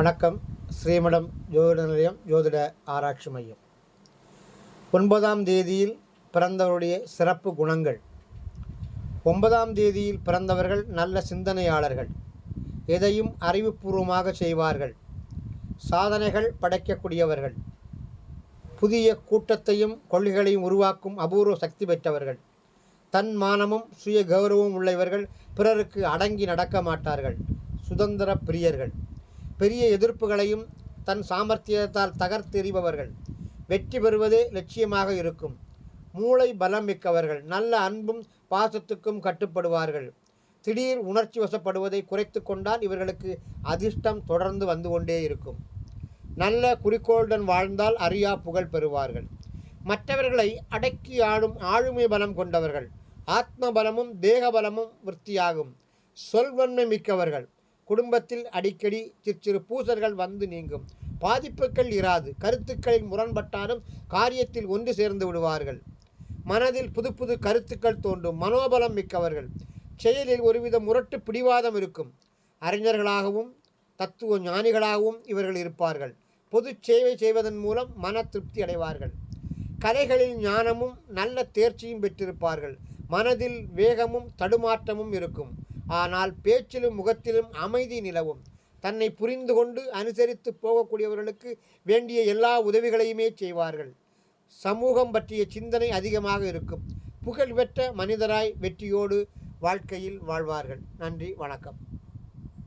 வணக்கம். ஸ்ரீமடம் ஜோதிட நிலையம் ஜோதிட ஆராய்ச்சி மையம். ஒன்பதாம் தேதியில் பிறந்தவருடைய சிறப்பு குணங்கள். ஒன்பதாம் தேதியில் பிறந்தவர்கள் நல்ல சிந்தனையாளர்கள். எதையும் அறிவுபூர்வமாக செய்வார்கள். சாதனைகள் படைக்கக்கூடியவர்கள். புதிய கூட்டத்தையும் கொள்கைகளையும் உருவாக்கும் அபூர்வ சக்தி பெற்றவர்கள். தன் மானமும் சுய கௌரவம் உள்ளவர்கள் பிறருக்கு அடங்கி நடக்க மாட்டார்கள். சுதந்திர பிரியர்கள். பெரிய எதிர்ப்புகளையும் தன் சாமர்த்தியத்தால் தகர்த்தெறிபவர்கள் வெற்றி பெறுவதே லட்சியமாக இருக்கும். மூளை பலம் மிக்கவர்கள் நல்ல அன்பும் பாசத்துக்கும் கட்டுப்படுவார்கள். திடீர் உணர்ச்சி வசப்படுவதை குறைத்து கொண்டால் இவர்களுக்கு அதிர்ஷ்டம் தொடர்ந்து வந்து கொண்டே இருக்கும். நல்ல குறிக்கோளுடன் வாழ்ந்தால் அறியா புகழ் பெறுவார்கள். மற்றவர்களை அடக்கி ஆளும் ஆளுமை பலம் கொண்டவர்கள். ஆத்ம பலமும் தேக பலமும் விற்த்தியாகும் சொல்வன்மை மிக்கவர்கள். குடும்பத்தில் அடிக்கடி சிற்சிறு பூசல்கள் வந்து நீங்கும். பாதிப்புகள் இராது. கருத்துக்களில் முரண்பட்டாலும் காரியத்தில் ஒன்று சேர்ந்து விடுவார்கள். மனதில் புது புது கருத்துக்கள் தோன்றும். மனோபலம் மிக்கவர்கள். செயலில் ஒருவித முரட்டு பிடிவாதம் இருக்கும். அறிஞர்களாகவும் தத்துவ ஞானிகளாகவும் இவர்கள் இருப்பார்கள். பொது சேவை செய்வதன் மூலம் மன திருப்தி அடைவார்கள். கலைகளில் ஞானமும் நல்ல தேர்ச்சியும் பெற்றிருப்பார்கள். மனதில் வேகமும் தடுமாற்றமும் இருக்கும். ஆனால் பேச்சிலும் முகத்திலும் அமைதி நிலவும். தன்னை புரிந்து கொண்டு அனுசரித்து போகக்கூடியவர்களுக்கு வேண்டிய எல்லா உதவிகளையுமே செய்வார்கள். சமூகம் பற்றிய சிந்தனை அதிகமாக இருக்கும். புகழ்பெற்ற மனிதராய் வெற்றியோடு வாழ்க்கையில் வாழ்வார்கள். நன்றி வணக்கம்.